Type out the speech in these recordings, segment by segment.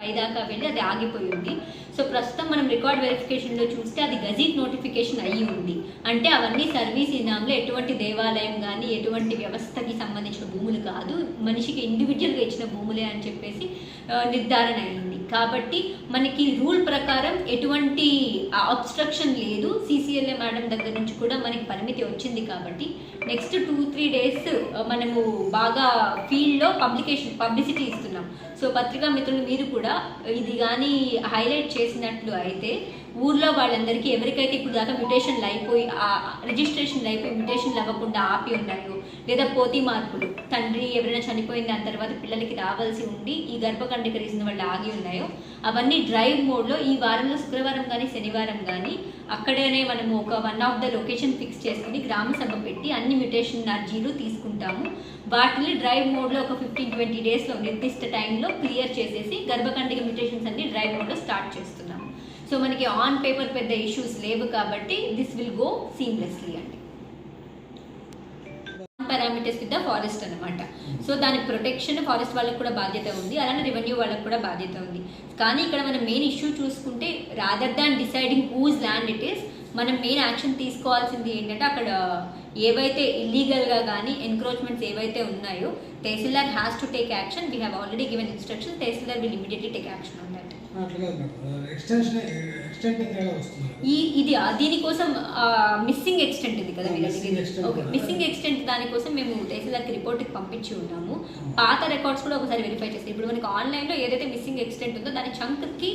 పైదాకా వెళ్ళి అది ఆగిపోయి ఉంది. సో ప్రస్తుతం మనం రికార్డ్ వెరిఫికేషన్లో చూస్తే అది గజీట్ నోటిఫికేషన్ అయ్యి ఉంది. అంటే అవన్నీ సర్వీస్ ఇనాంలో ఎటువంటి దేవాలయం కానీ ఎటువంటి వ్యవస్థకి సంబంధించిన భూములు కాదు. మనిషికి ఇండివిజువల్గా ఇచ్చిన భూములే అని చెప్పేసి నిర్ధారణ అయింది. కాబట్టి మనకి రూల్ ప్రకారం ఎటువంటి అబ్స్ట్రక్షన్ లేదు. సీసీఎల్ఏ మేడం దగ్గర నుంచి కూడా మనకి పరిమితి వచ్చింది కాబట్టి నెక్స్ట్ టూ త్రీ డేస్ మనము బాగా ఫీల్డ్లో పబ్లికేషన్ పబ్లిసిటీ ఇస్తున్నాం. సో పత్రికా మిత్రులు మీరు కూడా ఇది కానీ హైలైట్ చేసినట్లు అయితే ఊర్లో వాళ్ళందరికీ ఎవరికైతే ఇప్పుడు దాకా మ్యూటేషన్లు అయిపోయి రిజిస్ట్రేషన్లు అయిపోయి మ్యూటేషన్లు అవ్వకుండా ఆపి ఉన్నాయో లేదా పోతి మార్పులు తండ్రి ఎవరైనా చనిపోయిన దాని తర్వాత పిల్లలకి రావాల్సి ఉండి ఈ గర్భకండిక రీజన్ వాళ్ళు ఆగి ఉన్నాయో అవన్నీ డ్రైవ్ మోడ్లో ఈ వారంలో శుక్రవారం కానీ శనివారం కానీ అక్కడనే మనము ఒక one of the location fix చేసుకుని గ్రామ సభ పెట్టి అన్ని మ్యూటేషన్ అర్జీలు తీసుకుంటాము. వాటిని డ్రైవ్ మోడ్లో ఒక ఫిఫ్టీన్ ట్వంటీ డేస్లో నిర్దిష్ట టైంలో క్లియర్ చేసేసి గర్భకండిక మ్యూటేషన్స్ అన్ని డ్రైవ్ మోడ్లో స్టార్ట్ చేస్తాం సో మనకి ఆన్ పేపర్ పెద్ద ఇష్యూస్ లేవు కాబట్టి దిస్ విల్ గో సీమ్లెస్లీ అండి. పారామీటర్స్ విత్ ద ఫారెస్ట్ అనమాట సో దాని ప్రొటెక్షన్ ఫారెస్ట్ వాళ్ళకి కూడా బాధ్యత ఉంది. అలానే రెవెన్యూ వాళ్ళకి కూడా బాధ్యత ఉంది. కానీ ఇక్కడ మనం మెయిన్ ఇష్యూ చూసుకుంటే rather than deciding whose land it is మనం మెయిన్ యాక్షన్ తీసుకోవాల్సింది ఏంటంటే అక్కడ ఏవైతే ఇల్లీగల్గా కానీ ఎన్క్రోచ్మెంట్స్ ఏవైతే ఉన్నాయో tahsildar has to take action we have already given instruction tahsildar will immediately take action on that ఈ ఇది దీనికోసం మిస్సింగ్ ఎక్స్టెంట్ ఇది కదా. మిస్సింగ్ ఎక్స్టెంట్ దానికోసం మేము తహసీల్దార్కి రిపోర్ట్కి పంపించి ఉన్నాము. పాత రికార్డ్స్ కూడా ఒకసారి వెరిఫై చేస్తాం ఇప్పుడు మనకి ఆన్లైన్లో ఏదైతే మిస్సింగ్ ఎక్స్టెంట్ ఉందో దాని చంక్కి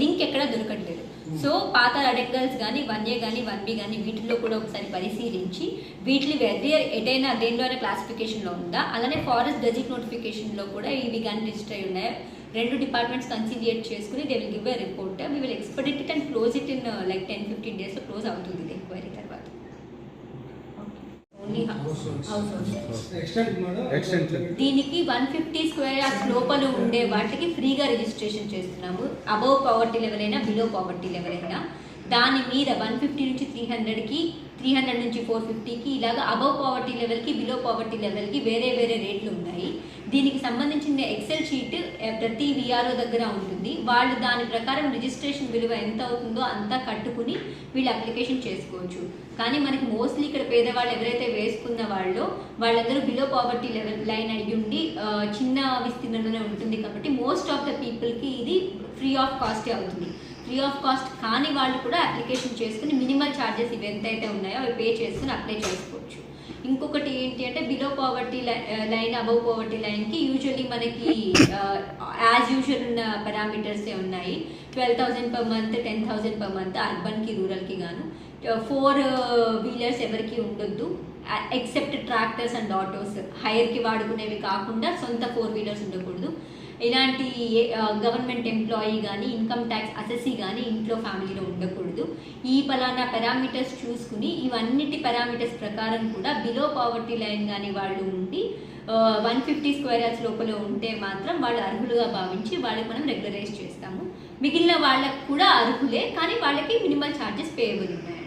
లింక్ ఎక్కడ దొరకట్లేదు. Hmm. సో పాత అడెక్టల్స్ కానీ వన్ ఏ కానీ వన్ బి కానీ వీటిల్లో కూడా ఒకసారి పరిశీలించి వీటిని వెరీ ఎటైనా దేనిలోనే క్లాసిఫికేషన్లో ఉందా? అలానే ఫారెస్ట్ గజిట్ నోటిఫికేషన్లో కూడా ఇవి కానీ రిజిస్టర్ అయి ఉన్నాయి? రెండు డిపార్ట్మెంట్స్ కన్సిలియేట్ చేసుకుని they will give a report we will expect it and close it in like ten fifteen డేస్లో క్లోజ్ అవుతుంది ఇది ఎంక్వైరీ తర్వాత. దీనికి వన్ ఫిఫ్టీ స్క్వేర్ యార్డ్స్ లోపల ఉండే వాటికి ఫ్రీగా రిజిస్ట్రేషన్ చేస్తున్నాము. అబవ్ పవర్టీ లెవెల్ అయినా బిలో పవర్టీ లెవెల్ అయినా. దాని మీద వన్ ఫిఫ్టీ నుంచి త్రీ హండ్రెడ్కి త్రీ హండ్రెడ్ నుంచి ఫోర్ ఫిఫ్టీకి ఇలాగ అబవ్ పవర్టీ లెవెల్కి బిలో పవర్టీ లెవెల్కి వేరే వేరే రేట్లు ఉన్నాయి. దీనికి సంబంధించిన ఎక్సెల్ షీట్ ప్రతి విఆర్ఓ దగ్గర ఉంటుంది. వాళ్ళు దాని ప్రకారం రిజిస్ట్రేషన్ విలువ ఎంత అవుతుందో అంతా కట్టుకుని వీళ్ళు అప్లికేషన్ చేసుకోవచ్చు. కానీ మనకి మోస్ట్లీ ఇక్కడ పేదవాళ్ళు ఎవరైతే వేసుకున్న వాళ్ళు వాళ్ళందరూ బిలో పావర్టీ లెవెల్ లైన్ అయ్యి ఉండి eh, చిన్న విస్తీర్ణంలోనే ఉంటుంది కాబట్టి మోస్ట్ ఆఫ్ ద పీపుల్కి ఇది ఫ్రీ ఆఫ్ కాస్టే అవుతుంది. ఫ్రీ ఆఫ్ కాస్ట్ కాని వాళ్ళు కూడా అప్లికేషన్ చేసుకుని మినిమల్ ఛార్జెస్ ఇవి ఎంతైతే ఉన్నాయో అవి పే చేసుకుని అప్లై చేసుకోవచ్చు. ఇంకొకటి ఏంటి అంటే below poverty line above poverty లైన్కి యూజువల్లీ మనకి uh, యాజ్ యూజువల్ ఉన్న పారామీటర్సే ఉన్నాయి. Twelve thousand per month ten thousand per month అర్బన్కి రూరల్కి గాను. ఫోర్ వీలర్స్ ఎవరికి ఉండొద్దు. ఎక్సెప్ట్ ట్రాక్టర్స్ అండ్ ఆటోస్ హైర్కి వాడుకునేవి కాకుండా సొంత ఫోర్ వీలర్స్ ఉండకూడదు. ఇలాంటి గవర్నమెంట్ ఎంప్లాయీ కానీ ఇన్కమ్ ట్యాక్స్ అసెసీ కానీ ఇంట్లో ఫ్యామిలీలో ఉండకూడదు. ఈ పలానా పారామీటర్స్ చూసుకుని ఇవన్నిటి పారామీటర్స్ ప్రకారం కూడా బిలో పావర్టీ లైన్ కానీ వాళ్ళు ఉండి వన్ ఫిఫ్టీ స్క్వేర్ యార్డ్స్ లోపల ఉంటే మాత్రం వాళ్ళు అర్హులుగా భావించి వాళ్ళకి మనం రెగ్యులరైజ్ చేస్తాము. మిగిలిన వాళ్ళకు కూడా అర్హులే కానీ వాళ్ళకి మినిమల్ ఛార్జెస్ పేయబుల్ ఉన్నాయి